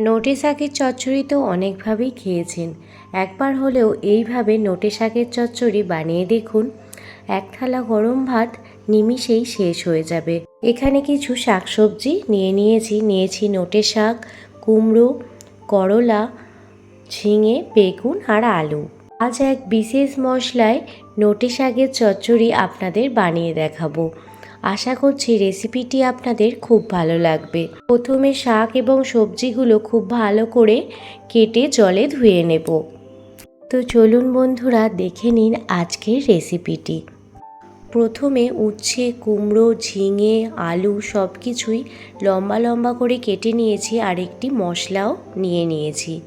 নোটে শাকের চচ্চড়ি তো অনেকভাবেই খেয়েছেন। একবার হলেও এইভাবে নোটে শাকের চচ্চড়ি বানিয়ে দেখুন, এক থালা গরম ভাত নিমিষেই শেষ হয়ে যাবে। এখানে কিছু শাকসবজি নিয়ে নিয়েছি। নিয়েছি নোটে শাক, কুমড়ো, করলা, ঝিঙে, বেগুন আর আলু। আজ এক বিশেষ মশলায় নোটে শাকের চচ্চড়ি আপনাদের বানিয়ে দেখাবো। আশা করছি রেসিপিটি আপনাদের খুব ভালো লাগবে। প্রথমে শাক এবং সবজিগুলো খুব ভালো করে কেটে জলে ধুয়ে নেব। তো চলুন বন্ধুরা, দেখে নিন আজকের রেসিপিটি প্রথমে উচ্ছে, কুমড়ো, ঝিঙে, আলু সব কিছুই লম্বা লম্বা করে কেটে নিয়েছি আর একটি মশলাও নিয়ে নিয়েছি।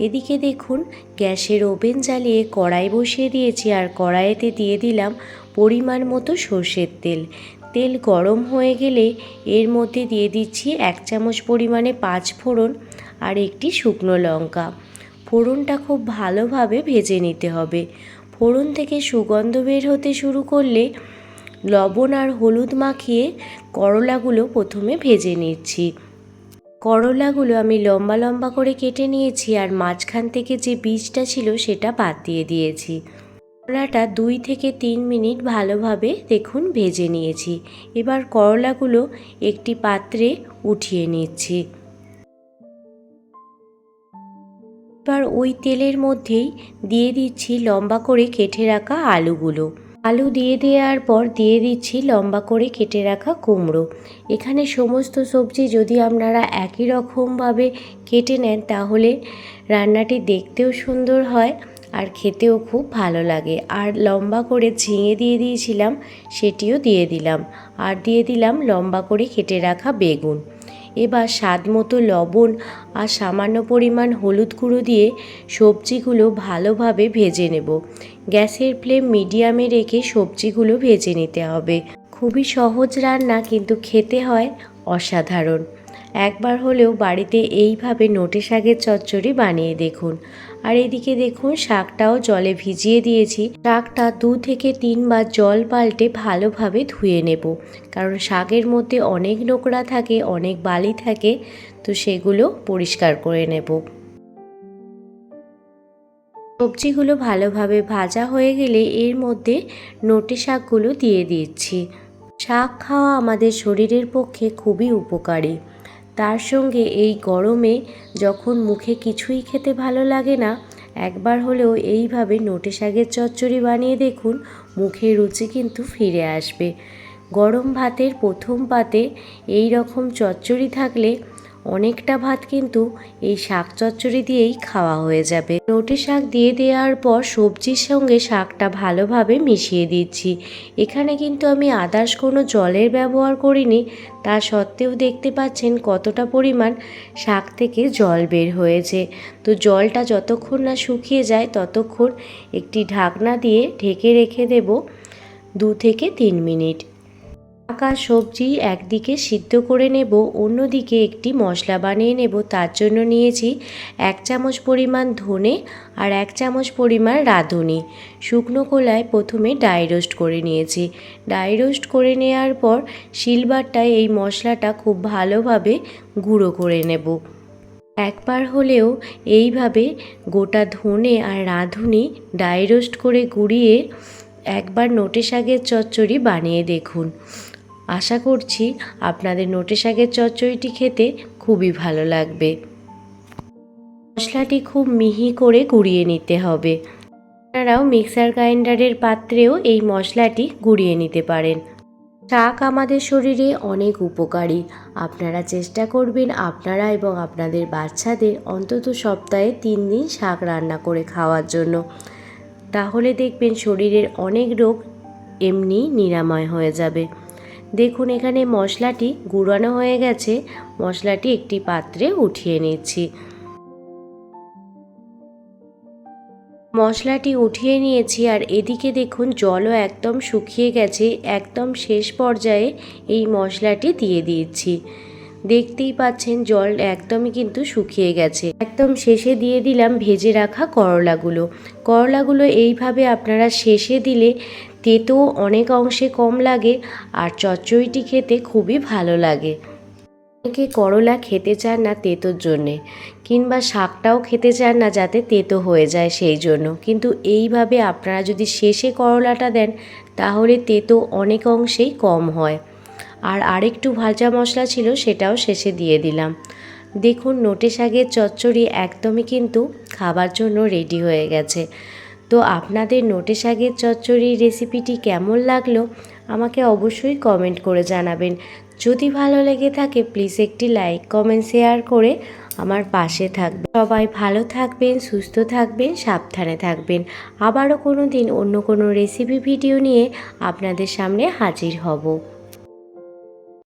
এদিকে দেখুন, গ্যাসের ওভেন জ্বালিয়ে কড়াই বসিয়ে দিয়েছি আর কড়াইতে দিয়ে দিলাম পরিমাণ মতো সর্ষের তেল। তেল গরম হয়ে গেলে এর মধ্যে দিয়ে দিচ্ছি এক চামচ পরিমাণে পাঁচ ফোড়ন আর একটি শুকনো লঙ্কা। ফোড়নটা খুব ভালোভাবে ভেজে নিতে হবে। ফোড়ন থেকে সুগন্ধ বের হতে শুরু করলে লবণ আর হলুদ মাখিয়ে করলাগুলো প্রথমে ভেজে নিচ্ছি। করলাগুলো আমি লম্বা লম্বা করে কেটে নিয়েছি আর মাঝখান থেকে যে বীজটা ছিল সেটা বাদ দিয়ে দিয়েছি। করলাটা দুই থেকে তিন মিনিট ভালোভাবে দেখুন ভেজে নিয়েছি। এবার করলাগুলো একটি পাত্রে উঠিয়ে নিচ্ছি। এবার ওই তেলের মধ্যেই দিয়ে দিচ্ছি লম্বা করে কেটে রাখা আলুগুলো। আলু দিয়ে দেওয়ার পর দিয়ে দিচ্ছি লম্বা করে কেটে রাখা কুমড়ো। এখানে সমস্ত সবজি যদি আপনারা একই রকমভাবে কেটে নেন, তাহলে রান্নাটি দেখতেও সুন্দর হয় আর খেতেও খুব ভালো লাগে। আর লম্বা করে ঝিঙে দিয়ে দিয়েছিলাম, সেটিও দিয়ে দিলাম। আর দিয়ে দিলাম লম্বা করে কেটে রাখা বেগুন। এবার স্বাদ মতো লবণ আর সামান্য পরিমাণ হলুদ গুঁড়ো দিয়ে সবজিগুলো ভালোভাবে ভেজে নেব। গ্যাসের ফ্লেম মিডিয়ামে রেখে সবজিগুলো ভেজে নিতে হবে। খুবই সহজ রান্না কিন্তু খেতে হয় অসাধারণ। একবার হলেও বাড়িতে এইভাবে নোটে শাকের চচ্চড়ি বানিয়ে দেখুন। আর এদিকে দেখুন, শাকটাও জলে ভিজিয়ে দিয়েছি। শাকটা দু থেকে তিনবার জল পাল্টে ভালোভাবে ধুয়ে নেব। কারণ শাকের মধ্যে অনেক নোংরা থাকে, অনেক বালি থাকে, তো সেগুলো পরিষ্কার করে নেব। সবজিগুলো ভালোভাবে ভাজা হয়ে গেলে এর মধ্যে নোটে শাকগুলো দিয়ে দিচ্ছি। শাক খাওয়া আমাদের শরীরের পক্ষে খুবই উপকারী। তার সঙ্গে এই গরমে যখন মুখে কিছুই খেতে ভালো লাগে না, একবার হলেও এইভাবে নোটে শাকের চচ্চড়ি বানিয়ে দেখুন মুখের রুচি কিন্তু ফিরে আসবে। গরম ভাতের প্রথম পাতে এই রকম চচ্চড়ি থাকলে অনেকটা ভাত কিন্তু এই শাক চচ্চড়ি দিয়েই খাওয়া হয়ে যাবে। নোটে শাক দিয়ে দেওয়ার পর সবজির সঙ্গে শাকটা ভালোভাবে মিশিয়ে দিচ্ছি। এখানে কিন্তু আমি আদার্স কোনো জলের ব্যবহার করিনি, তা সত্ত্বেও দেখতে পাচ্ছেন কতটা পরিমাণ শাক থেকে জল বের হয়েছে। তো জলটা যতক্ষণ না শুকিয়ে যায় ততক্ষণ একটি ঢাকনা দিয়ে ঢেকে রেখে দেব দু থেকে তিন মিনিট। পাকা সবজি একদিকে সিদ্ধ করে নেব, অন্যদিকে একটি মশলা বানিয়ে নেব। তার জন্য নিয়েছি এক চামচ পরিমাণ ধনে আর এক চামচ পরিমাণ রাঁধুনি। শুকনো কোলায় প্রথমে ডাই রোস্ট করে নিয়েছি। ডাই রোস্ট করে নেওয়ার পর শিলবারটায় এই মশলাটা খুব ভালোভাবে গুঁড়ো করে নেব। একবার হলেও এইভাবে গোটা ধনে আর রাঁধুনি ডাই রোস্ট করে গুঁড়িয়ে একবার নোটে শাকের চচ্চড়ি বানিয়ে দেখুন। আশা করছি আপনাদের নোটে শাকের চচ্চড়িটি খেতে খুবই ভালো লাগবে। মশলাটি খুব মিহি করে গুঁড়িয়ে নিতে হবে। আপনারাও মিক্সার গ্রাইন্ডারের পাত্রেও এই মশলাটি গুঁড়িয়ে নিতে পারেন। শাক আমাদের শরীরে অনেক উপকারী। আপনারা চেষ্টা করবেন আপনারা এবং আপনাদের বাচ্চাদের অন্তত সপ্তাহে তিন দিন শাক রান্না করে খাওয়ার জন্য। তাহলে দেখবেন শরীরের অনেক রোগ এমনি নিরাময় হয়ে যাবে। দেখুন এখানে মশলাটি গুঁড়ানো হয়ে গেছে। মশলাটি একটি পাত্রে উঠিয়ে নিচ্ছি। মশলাটি উঠিয়ে নিয়েছি আর এদিকে দেখুন জলও একদম শুকিয়ে গেছে। একদম শেষ পর্যায়ে এই মশলাটি দিয়ে দিয়েছি দেখতেই পাচ্ছেন জল একদমই কিন্তু শুকিয়ে গেছে। একদম শেষে দিয়ে দিলাম ভেজে রাখা করলাগুলো। করলাগুলো এইভাবে আপনারা শেষে দিলে তেতো অনেক অংশে কম লাগে আর চচ্চড়িটি খেতে খুবই ভালো লাগে। অনেকে করলা খেতে চান না তেতোর জন্যে, কিংবা শাকটাও খেতে চান না যাতে তেতো হয়ে যায় সেই জন্য। কিন্তু এইভাবে আপনারা যদি শেষে করলাটা দেন, তাহলে তেতো অনেক অংশেই কম হয়। আর আরেকটু ভাজা মশলা ছিল সেটাও শেষে দিয়ে দিলাম। দেখুন, নোটে শাকের চচ্চড়ি একদমই কিন্তু খাবার জন্য রেডি হয়ে গেছে। তো আপনাদের নোটে শাকের চচ্চড়ির রেসিপিটি কেমন লাগল, আমাকে অবশ্যই কমেন্ট করে জানাবেন। যদি ভালো লেগে থাকে প্লিজ একটি লাইক কমেন্ট শেয়ার করে আমার পাশে থাকবে সবাই ভালো থাকবেন, সুস্থ থাকবেন, সাবধানে থাকবেন। আবারও কোনো দিন অন্য কোনো রেসিপি ভিডিও নিয়ে আপনাদের সামনে হাজির হব।